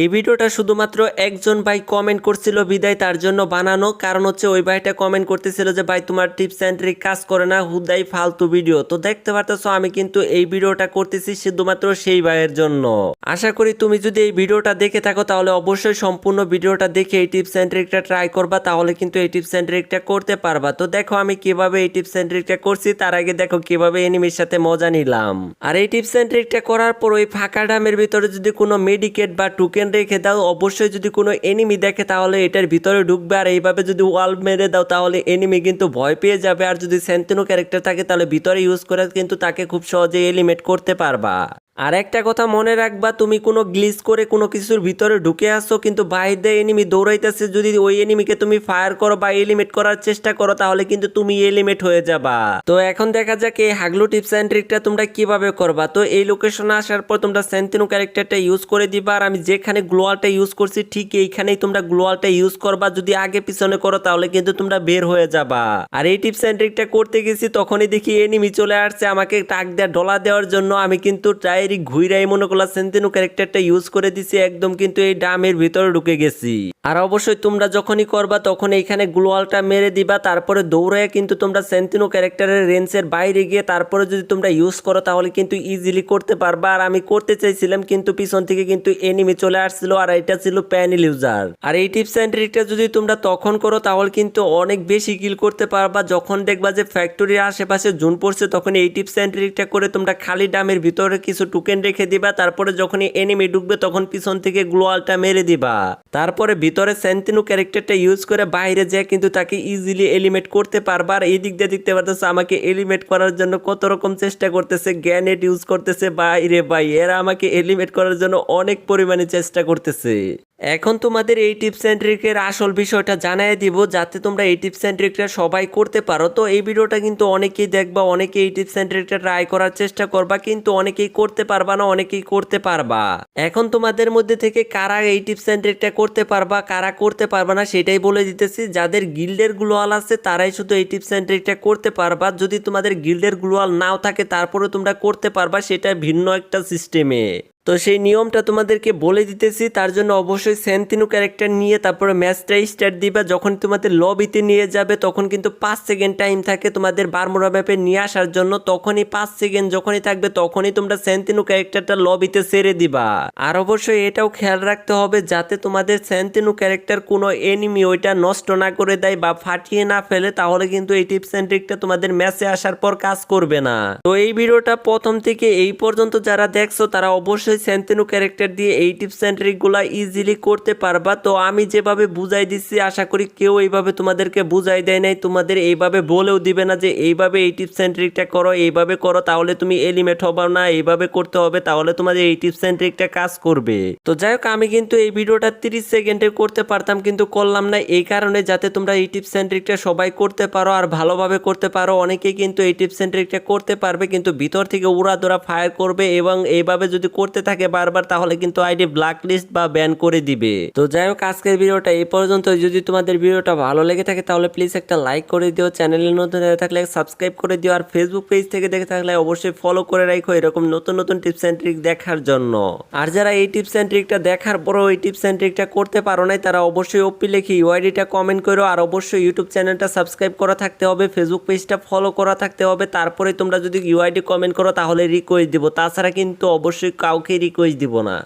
এই ভিডিওটা শুধুমাত্র একজন ভাই কমেন্ট করছিল বিদায় তার জন্য বানানো। কারণ হচ্ছে ওই ভাইটা কমেন্ট করতেছিল যে, ভাই, তোমার টিপস অ্যান্ড ট্রিক কাজ করে না, হুদাই ফালতু ভিডিও তো দেখতে পারতেছো, আমি কিন্তু এই ভিডিওটা করতেছি শুধুমাত্র সেই ভাইয়ের জন্য। আশা করি তুমি যদি এই ভিডিওটা দেখে থাকো, তাহলে অবশ্যই সম্পূর্ণ ভিডিওটা দেখে এই টিপস অ্যান্ড ট্রিকটা ট্রাই করবা, তাহলে কিন্তু এই টিপস অ্যান্ড ট্রিকটা করতে পারবা। তো দেখো, আমি কীভাবে এই টিপস অ্যান্ড ট্রিকটা করছি, তার আগে দেখো কীভাবে এনিমির সাথে মজা নিলাম। আর এই টিপস অ্যান্ড ট্রিকটা করার পর ওই ফাঁকা ডামের ভিতরে যদি কোনো মেডিকেট বা টোকেন রেখে দাও, অবশ্যই যদি কোনো এনিমি দেখে তাহলে এটার ভিতরে ঢুকবে। আর এইভাবে যদি ওয়াল মেরে দাও, তাহলে এনিমি কিন্তু ভয় পেয়ে যাবে। আর যদি সেন্টিনো ক্যারেক্টার থাকে, তাহলে ভিতরে ইউজ করে কিন্তু তাকে খুব সহজে এলিমেট করতে পারবা। আর একটা কথা মনে রাখবা, তুমি কোনো গ্লিচ করে কোনো কিছুর ভিতরে ঢুকে আসো কিন্তু বাইরে এনিমি দৌড়াইতেছে, যদি ওই এনিমিকে তুমি ফায়ার করো বা এলিমেট করার চেষ্টা করো, তাহলে কিন্তু তুমি এলিমেট হয়ে যাবা। তো এখন দেখা যাক এই হাগলু টিপস অ্যান্ড ট্রিকটা তোমরা কীভাবে করবা। তো এই লোকেশনে আসার পর তোমরা সেন্টিনো ক্যারেক্টারটা ইউজ করে দিবা, আর আমি যেখানে গ্লোয়ালটা ইউজ করছি, ঠিক এইখানেই তোমরা গ্লোয়ালটা ইউজ করবা। যদি আগে পিছনে করো, তাহলে কিন্তু তোমরা বের হয়ে যাবা। আর এই টিপস অ্যান্ড ট্রিকটা করতে গেছি, তখনই দেখি এনিমি চলে আসছে, আমাকে টাক দেওয়া ডলা দেওয়ার জন্য আমি কিন্তু ডাইরেক্ট ঘুইরাই মনে করলাম সেন্টিনো ক্যারেক্টারটা ইউজ করে দিছি, একদম কিন্তু এই ডামের ভিতরে ঢুকে গেছি। আর অবশ্যই তোমরা যখনই করবা তখন এইখানে গ্লোয়ালটা মেরে দিবা, তারপরে দৌড়ায় কিন্তু তোমরা সেন্টিনো ক্যারেক্টারের রেঞ্জের বাইরে গিয়ে তারপরে যদি তোমরা ইউজ করো তাহলে কিন্তু ইজিলি করতে পারবা। আর আমি করতে চাইছিলাম কিন্তু পিছন থেকে কিন্তু এনিমি চলে আসছিল আর এটা ছিল প্যানেল ইউজার আর এই টিপস অ্যান্ড ট্রিকটা যদি তোমরা তখন করো তাহলে কিন্তু অনেক বেশি কিল করতে পারবা। যখন দেখবা যে ফ্যাক্টরির আশেপাশে জুন পড়ছে, তখন এই টিপস অ্যান্ড ট্রিকটা করে তোমরা খালি ডামের ভিতরে কিছু টোকেন রেখে দিবা তারপরে যখনই এনিমি ঢুকবে তখন পিছন থেকে গ্লোয়ালটা মেরে দিবা। তারপরে ভিতরে সেন্টিনো ক্যারেক্টারটা ইউজ করে বাইরে যায় কিন্তু তাকে ইজিলি এলিমেট করতে পারবা। আর এই দিক দিয়ে দেখতে পারতেছে আমাকে এলিমেট করার জন্য কত রকম চেষ্টা করতেছে গ্যানেট ইউজ করতেছে। বাইরে ভাই, এরা আমাকে এলিমেট করার জন্য অনেক পরিমাণে চেষ্টা করতেছে। এখন তোমাদের এই টিপস অ্যান্ড ট্রিকের আসল বিষয়টা জানাই দিব, যাতে তোমরা এই টিপস অ্যান্ড ট্রিকটা সবাই করতে পারো। তো এই ভিডিওটা কিন্তু অনেকেই দেখবা অনেকে এই টিপস অ্যান্ড ট্রিকটা ট্রাই করার চেষ্টা করবা, কিন্তু অনেকেই করতে পারবা না, অনেকেই করতে পারবা। এখন তোমাদের মধ্যে থেকে কারা এই টিপস অ্যান্ড ট্রিকটা করতে পারবা, কারা করতে পারবা না সেটাই বলে দিতেছি। যাদের গিল্ডের গ্লোয়াল আছে, তারাই শুধু এই টিপস অ্যান্ড ট্রিকটা করতে পারবা। যদি তোমাদের গিল্ডের গ্লোয়াল নাও থাকে তারপরে তোমরা করতে পারবা, সেটা ভিন্ন একটা সিস্টেমে। তো সেই নিয়মটা তোমাদেরকে বলে দিতেছি, তার জন্য অবশ্যই সেন্তিনু ক্যারেক্টার নিয়ে, তারপরে ম্যাচটা স্টার্ট দিবা, যখন তোমাদের লবিতে নিয়ে যাবে, তখন কিন্তু পাঁচ সেকেন্ড টাইম থাকে তোমাদের বারমোড়া ম্যাপে নিয়ে আসার জন্য, তখনই পাঁচ সেকেন্ড যখনই থাকবে, তখনই তোমরা সেন্তিনু ক্যারেক্টারটা লবিতে সেরে দিবা। আর অবশ্যই এটাও খেয়াল রাখতে হবে, যাতে তোমাদের সেন্তিনু ক্যারেক্টার কোনো এনিমি ওইটা নষ্ট না করে দেয় বা ফাটিয়ে না ফেলে, তাহলে কিন্তু এই টিপস অ্যান্ড ট্রিকটা তোমাদের ম্যাচে আসার পর কাজ করবে না। তো এই ভিডিওটা প্রথম থেকে এই পর্যন্ত যারা দেখছ, তারা অবশ্যই সেন্তেনু ক্যারেক্টার দিয়ে এই টিপস অ্যান্ড ট্রিকগুলো ইজিলি করতে পারবা। তো আমি যেভাবে বুঝাই দিচ্ছি, আশা করি কেউ এইভাবে তোমাদেরকে বুঝাই দেয় নাই। তোমাদের এইভাবে বলেও দিবে না যে এইভাবে এই টিপস অ্যান্ড ট্রিকটা করো, এইভাবে করো, তাহলে তুমি এলিমেট হবা না, এইভাবে করতে হবে, তাহলে তোমাদের এই টিপস অ্যান্ড ট্রিকটা কাজ করবে। তো যাই হোক, আমি কিন্তু এই ভিডিওটা তিরিশ সেকেন্ডে করতে পারতাম, কিন্তু করলাম না। এই কারণে যাতে তোমরা এই টিপস অ্যান্ড ট্রিকটা সবাই করতে পারো আর ভালোভাবে করতে পারো, অনেকেই কিন্তু এই টিপস অ্যান্ড ট্রিকটা করতে পারবে, কিন্তু ভিতর থেকে উড়া দোড়া ফায়ার করবে এবং এইভাবে যদি করতে থাকে বারবার, তাহলে কিন্তু আইডি ব্ল্যাক লিস্ট বা ব্যান করে দিবে। তো যাই হোক, আজকের ভিডিওটা এই পর্যন্ত যদি তোমাদের ভিডিওটা ভালো লেগে থাকে, তাহলে প্লিজ একটা লাইক করে দিও। চ্যানেলে নতুন হয়ে থাকলে সাবস্ক্রাইব করে দিও। আর ফেসবুক পেজ থেকে দেখে থাকলে অবশ্যই ফলো করে রাখো এরকম নতুন নতুন টিপস অ্যান্ড ট্রিক দেখার জন্য। আর যারা এই টিপস অ্যান্ড ট্রিকটা দেখার পরও এই টিপস অ্যান্ড ট্রিকটা করতে পারো নাই, তারা অবশ্যই ওপি লিখে ইউআইডিটা কমেন্ট করো। আর অবশ্যই ইউটিউব চ্যানেলটা সাবস্ক্রাইব করা থাকতে হবে ফেসবুক পেজটা ফলো করা থাকতে হবে। তারপরে তোমরা যদি ইউআইডি কমেন্ট করো, তাহলে রিকোয়েস্ট দিব। তাছাড়া কিন্তু অবশ্যই কাউকে দিব না।